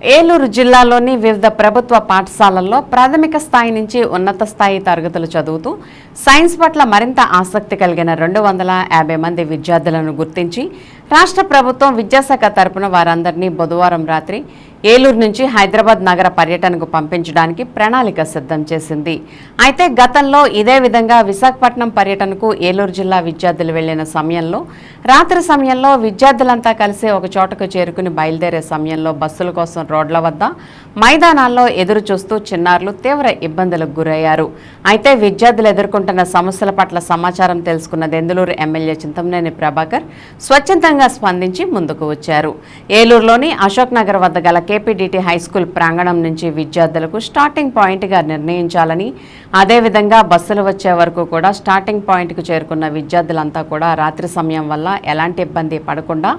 ఏలూరు జిల్లాలోని వివిధ ప్రభుత్వ పాఠశాలల్లో ప్రాథమిక స్థాయి నుంచి ఉన్నత స్థాయి తరగతులు చదువుతూ సైన్స్ పట్ల మరింత ఆసక్తి కలిగిన రెండు వందల యాభై మంది విద్యార్థులను గుర్తించి రాష్ట్ర ప్రభుత్వం విద్యాశాఖ తరపున వారందరినీ బుధవారం రాత్రి ఏలూరు నుంచి హైదరాబాద్ నగర పర్యటనకు పంపించడానికి ప్రణాళిక సిద్ధం చేసింది. అయితే గతంలో ఇదే విధంగా విశాఖపట్నం పర్యటనకు ఏలూరు జిల్లా విద్యార్థులు వెళ్ళిన సమయంలో రాత్రి సమయంలో విద్యార్థులంతా కలిసి ఒక చోటకు చేరుకుని బయలుదేరే సమయంలో బస్సుల కోసం రోడ్ల వద్ద మైదానాల్లో ఎదురు చూస్తూ చిన్నారులు తీవ్ర ఇబ్బందులకు గురయ్యారు. అయితే విద్యార్థులు ఎదుర్కొంటున్న సమస్యల పట్ల సమాచారం తెలుసుకున్న దెందులూరు ఎమ్మెల్యే చింతమనేని ప్రభాకర్ స్వచ్ఛందంగా స్పందించి ముందుకు వచ్చారు. ఏలూరులోని అశోక్ నగర్ వద్ద గల కేపీడీటీ హైస్కూల్ ప్రాంగణం నుంచి విద్యార్థులకు స్టార్టింగ్ పాయింట్గా నిర్ణయించాలని అదేవిధంగా బస్సులు వచ్చే వరకు కూడా స్టార్టింగ్ పాయింట్కు చేరుకున్న విద్యార్థులంతా కూడా రాత్రి సమయం వల్ల ఎలాంటి ఇబ్బంది పడకుండా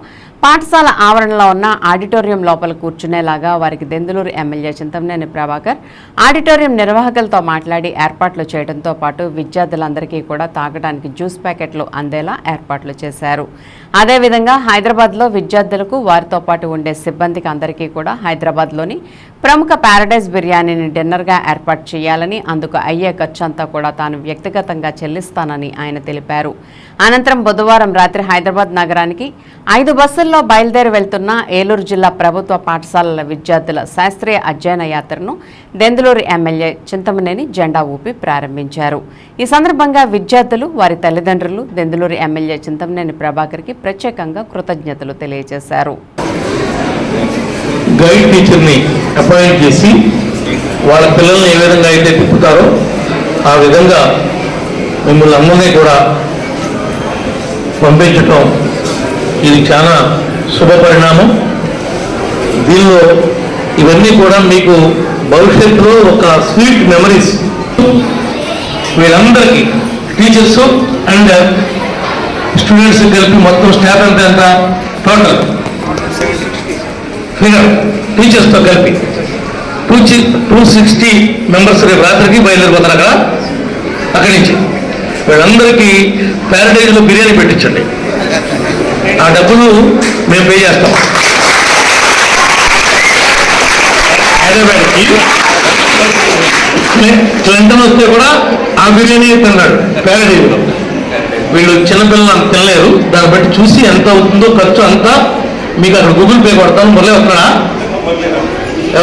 పాఠశాల ఆవరణలో ఉన్న ఆడిటోరియం లోపల కూర్చునేలాగా వారికి దెందులూరు ఎమ్మెల్యే చింతమనేని ప్రభాకర్ ఆడిటోరియం నిర్వాహకులతో మాట్లాడి ఏర్పాట్లు చేయడంతో పాటు విద్యార్థులందరికీ కూడా తాగడానికి జ్యూస్ ప్యాకెట్లు అందేలా ఏర్పాట్లు చేశారు. అదేవిధంగా హైదరాబాద్లో విద్యార్థులకు వారితో పాటు ఉండే సిబ్బందికి అందరికీ కూడా హైదరాబాద్లోని ప్రముఖ ప్యారడైజ్ బిర్యానీని డిన్నర్గా ఏర్పాటు చేయాలని అందుకు అయ్యే ఖర్చు అంతా కూడా తాను వ్యక్తిగతంగా చెల్లిస్తానని ఆయన తెలిపారు. అనంతరం బుధవారం రాత్రి హైదరాబాద్ నగరానికి ఐదు బస్సుల్లో బయలుదేరి వెళ్తున్న ఏలూరు జిల్లా ప్రభుత్వ పాఠశాలల విద్యార్థుల శాస్త్రీయ అధ్యయన యాత్రను దెందులూరు ఎమ్మెల్యే చింతమనేని జెండా ఊపి ప్రారంభించారు. ఈ సందర్భంగా విద్యార్థులు వారి తల్లిదండ్రులు దెందులూరు ఎమ్మెల్యే చింతమనేని ప్రభాకర్కి ప్రత్యేకంగా కృతజ్ఞతలు తెలియజేశారు. గైడ్ టీచర్ని అపాయింట్ చేసి వాళ్ళ పిల్లల్ని ఏ విధంగా అయితే తిప్పుతారో ఆ విధంగా మిమ్మల్ని అందరినీ కూడా పంపించటం ఇది చాలా శుభ పరిణామం. దీనిలో ఇవన్నీ కూడా మీకు భవిష్యత్తులో ఒక స్వీట్ మెమరీస్ వీళ్ళందరికీ టీచర్స్ అండ్ స్టూడెంట్స్ కలిపి మొత్తం స్టాఫ్ ఎంత? ఎంత టోటల్ ఫిగర్ టీచర్స్తో కలిపి. టూ టూ సిక్స్టీ మెంబర్స్ రేపు రాత్రికి బయలుదేరిపోతారు అక్కడ. అక్కడి నుంచి. వీళ్ళందరికీ ప్యారడైజ్లో బిర్యానీ పెట్టించండి. ఆ డబ్బులు మేము పే చేస్తాం. హైదరాబాద్కి. క్లింటన్ వస్తే కూడా ఆ బిర్యానీ తిన్నాడు. ప్యారడైజ్లో వీళ్ళు చిన్నపిల్లలు అంత తినలేరు దాన్ని బట్టి చూసి ఎంత అవుతుందో ఖర్చు అంతా. మీకు అక్కడ గూగుల్ పే కొడతాను. మళ్ళీ వస్తాడా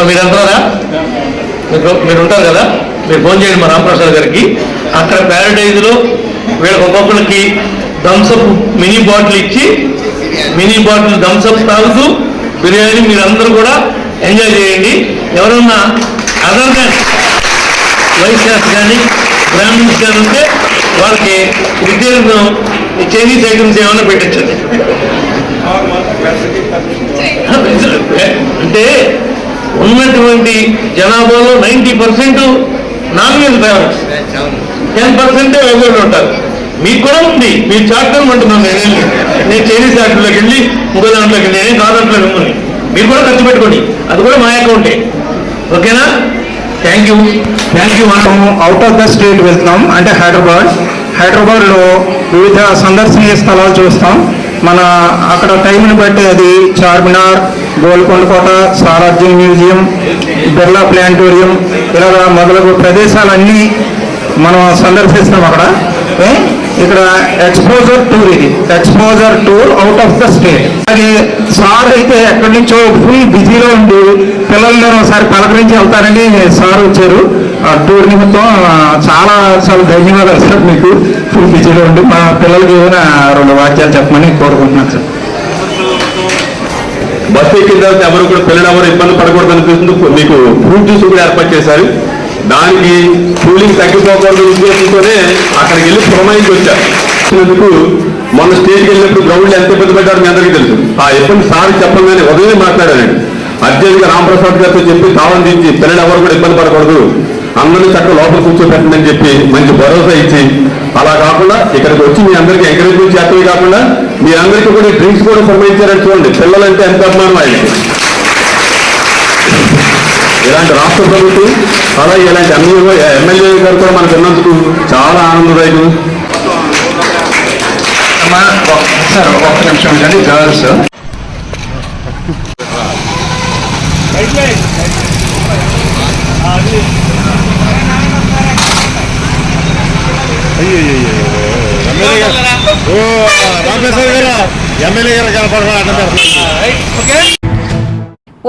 మీరు అంటారా మీరు మీరు ఉంటారు కదా? మీరు ఫోన్ చేయండి మా రామప్రసాద్ గారికి. అక్కడ ప్యారడైజ్లో వీళ్ళ ఒక్కొక్కరికి థమ్సప్ మినీ బాటిల్ ఇచ్చి మినీ బాటిల్ థమ్సప్ తాగుతూ బిర్యానీ మీరు అందరూ కూడా ఎంజాయ్ చేయండి. ఎవరన్నా అదర్ దాన్ వైశ్యాస్ కానీ బ్రాహ్మిన్స్ కానీ ఉంటే వాళ్ళకి విద్యను చైనీస్ ఐటమ్స్ ఏమైనా పెట్టించండి అంటే ఉన్నటువంటి జనాభాలో ninety percent non veg balance ten పర్సెంటే వెజ్ ఉంటారు. మీకు కూడా ఉంది. మీరు చాక్టర్ అంటున్నాను నేనే. నేను చైనీస్ దాంట్లోకి వెళ్ళి ఇంకో దాంట్లోకి వెళ్ళి నేను దాంట్లో మిమ్మల్ని. మీరు కూడా ఖర్చు పెట్టుకోండి. అది కూడా మా అకౌంటే. ఓకేనా? థ్యాంక్ యూ థ్యాంక్ యూ మనం అవుట్ ఆఫ్ ద స్టేట్ వెళ్తున్నాం. అంటే హైదరాబాద్. హైదరాబాద్లో వివిధ సందర్శనీయ స్థలాలు చూస్తాం. మన అక్కడ టైంని బట్టి అది చార్మినార్ గోల్కొండ కోట సారాజ్యం మ్యూజియం బిర్లా ప్లానిటోరియం ఇలాగా మొదలగు ప్రదేశాలన్నీ మనం సందర్శిస్తాం అక్కడ. ఇక్కడ ఎక్స్పోజర్ టూర్ ఇది. Exposure tour out of the state అలాగే సార్ అయితే ఎక్కడి నుంచో ఫుల్ బిజీలో ఉండి పిల్లల్ని ఒకసారి పలకరించి వెళ్తారని సార్ వచ్చారు. ఆ టూర్ నిమిత్తం చాలా చాలా ధన్యవాదాలు సార్ మీకు. ఫుల్ బిజీలో ఉండి మా పిల్లలకి ఏమైనా రెండు వాక్యాలు చెప్పమని కోరుకుంటున్నాను సార్. బస్సు ఎక్కిన తర్వాత ఎవరు కూడా పిల్లలు ఎవరు ఇబ్బంది పడకూడదు అనిపిస్తుంది. మీకు ఫ్రూట్ జ్యూస్ కూడా ఏర్పాటు చేశారు. దానికి కూలింగ్ తగ్గిపోకూడదు ఉద్దేశంతోనే అక్కడికి వెళ్ళి పురమాయించి వచ్చారు. మొన్న స్టేజ్కి వెళ్ళినప్పుడు గ్రౌండ్ ఎంత ఇబ్బంది పడ్డారు మీ అందరికీ తెలుసు. ఆ ఇబ్బంది సార్ చెప్పగానే ఉదయం మాట్లాడానండి అర్జెంట్గా రామప్రసాద్ గారితో చెప్పి తాళం దించి పిల్లలు ఎవరు కూడా ఇబ్బంది పడకూడదు. అందరినీ చక్క లోపల కూర్చోబెట్టండి అని చెప్పి మంచి భరోసా ఇచ్చి అలా కాకుండా ఇక్కడికి వచ్చి మీ అందరికీ ఎంకరేజ్మెంట్ చేస్తమే కాకుండా మీ అందరికీ కూడా డ్రింక్స్ కూడా సంబంధించారని చూడండి. పిల్లలంటే ఎంత అభిమానం ఆయనకి. ఇలాంటి రాష్ట్ర ప్రభుత్వం అలాగే ఇలాంటి ఎమ్మెల్యే ఎమ్మెల్యే గారు కూడా మనకు విన్నందుకు చాలా ఆనందదాయకం. సార్ ఒక్క నిమిషం అండి గర్ల్స్ ఎమ్మెల్యే గారు ఓ రామేశ్వర గారు ఎమ్మెల్యే గారు కనపడరా అన్న పెడుతున్నారు